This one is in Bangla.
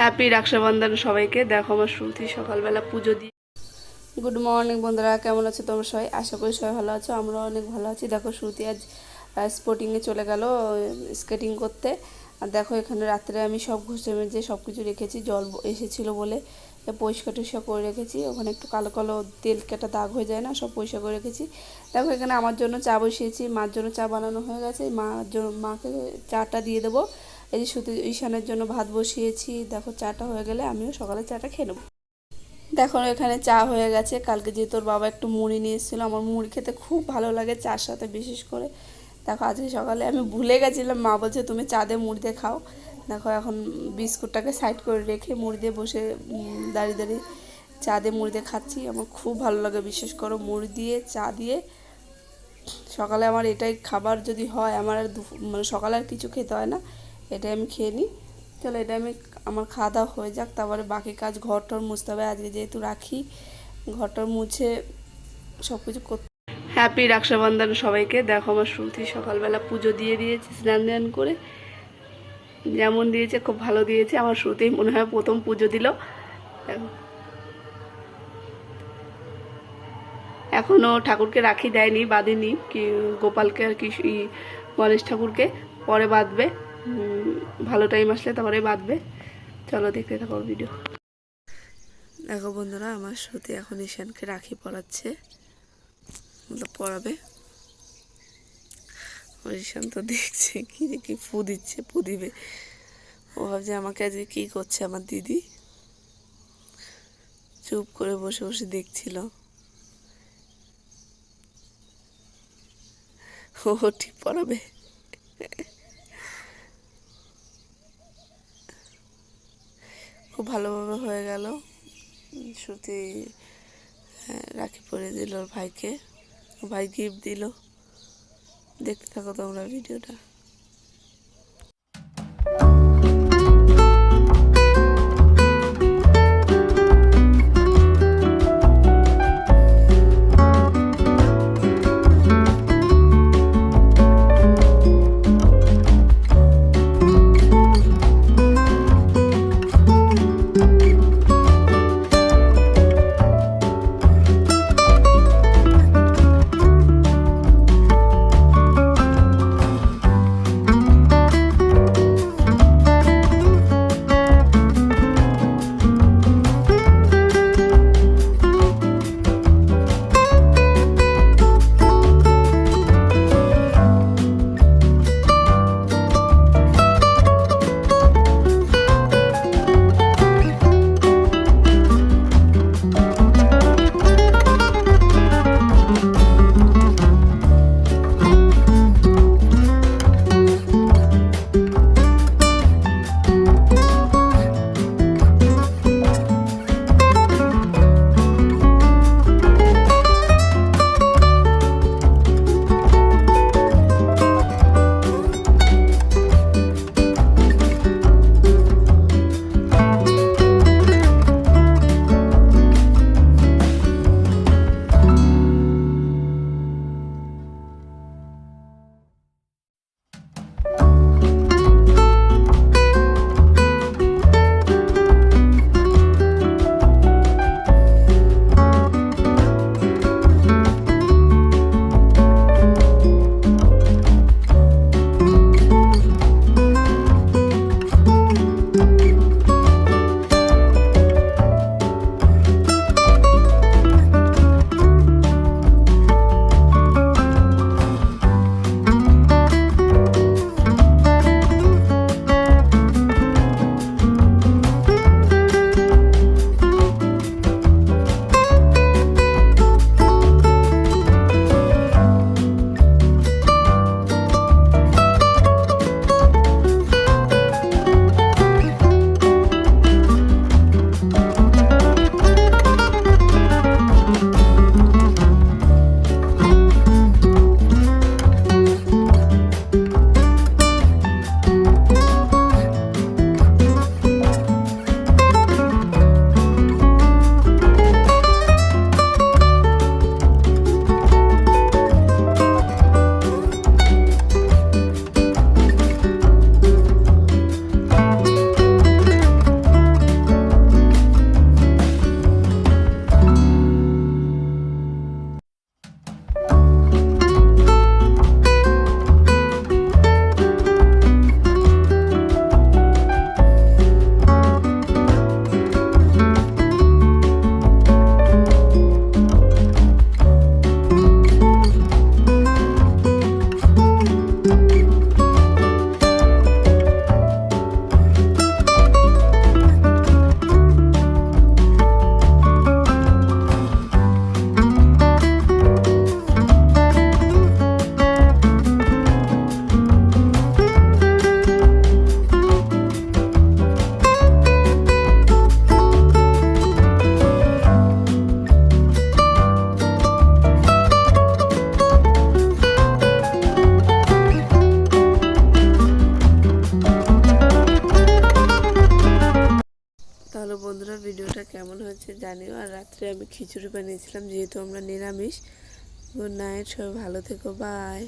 হ্যাপি রক্ষাবন্ধন সবাইকে। দেখো আমার শ্রুতি সকালবেলা পুজো দিয়ে। গুড মর্নিং বন্ধুরা, কেমন আছো তোমরা সবাই? আশা করি সবাই ভালো আছো আমরা অনেক ভালো আছি। দেখো শ্রুতি আজ স্পোর্টিংয়ে চলে গেল স্কেটিং করতে। আর দেখো এখানে রাত্রে আমি সব ঘষে মেজে সব কিছু রেখেছি, জল এসেছিল বলে পরিষ্কার টরিষ্কার করে রেখেছি। ওখানে একটু কালো কালো তেল কেটা দাগ হয়ে যায় না, সব পরিষ্কার করে রেখেছি। দেখো এখানে আমার জন্য চা বসিয়েছি, মার জন্য চা বানানো হয়ে গেছে। মার জন্য, মাকে চাটা দিয়ে দেবো। এই যে সুতি ঈশানের জন্য ভাত বসিয়েছি, দেখো চাটা হয়ে গেলে আমিও সকালে চাটা খেয়ে নেব। দেখো এখানে চা হয়ে গেছে, কালকে যে তোর বাবা একটু মুড়ি নিয়ে এসেছিল আমার মুড়ি খেতে খুব ভালো লাগে চার সাথে বিশেষ করে। দেখো আজকে সকালে আমি ভুলে গেছিলাম, মা বলছে তুমি চা দিয়ে মুড়ি দিয়ে খাও। দেখো এখন বিস্কুটটাকে সাইড করে রেখে মুড়ি দিয়ে বসে দাঁড়িয়ে দাঁড়িয়ে চা দিয়ে মুড়ি দিয়ে খাচ্ছি। আমার খুব ভালো লাগে, বিশেষ করে মুড়ি দিয়ে, চা দিয়ে। সকালে আমার এটাই খাবার যদি হয়, আমার আর মানে সকালে আর কিছু খেতে হয় না। এটাই আমি খেয়ে নিই। চলো এটা আমি আমার খাওয়া দাওয়া হয়ে যাক, তারপরে বাকি কাজ ঘর টর মুছতে হবে। আজকে যেহেতু রাখি ঘর টর মুছে সব কিছু করতে হ্যাপি রক্ষাবন্ধন সবাইকে। দেখো আমার শ্রুতি সকালবেলা পুজো দিয়ে দিয়েছে, স্নান ধ্যান করে। যেমন দিয়েছে, খুব ভালো দিয়েছে। আমার শ্রুতি মনে হয় প্রথম পুজো দিল। এখনও ঠাকুরকে রাখি দেয়নি, বাঁধেনি। কি গোপালকে আর কি গণেশ ঠাকুরকে পরে বাঁধবে। ভালো টাইম আসলে তারপরে বাঁধবে। চলো দেখতে থাকো ভিডিও দেখো বন্ধুরা, আমার শ্রুতি এখন ঈশানকে রাখি পড়াচ্ছে মতলব আমার ঈশান তো দেখছে কি কি ফু দিচ্ছে, ফু দিবে। ও ভাবছে, আমাকে আজকে কি করছে আমার দিদি? চুপ করে বসে বসে দেখছিল। ও ঠিক পড়াবে খুব ভালোভাবে হয়ে গেল। শ্রুতি হ্যাঁ, রাখি পরে দিল ওর ভাইকে। ভাই গিফট দিল। দেখতে থাকো তোমরা ভিডিওটা বন্ধুরা, ভিডিওটা কেমন হয়েছে জানিও। আর রাত্রে আমি খিচুড়ি বানিয়েছিলাম, যেহেতু আমরা নিরামিষ। গুড নাইট সবাই ভালো থেকো বাই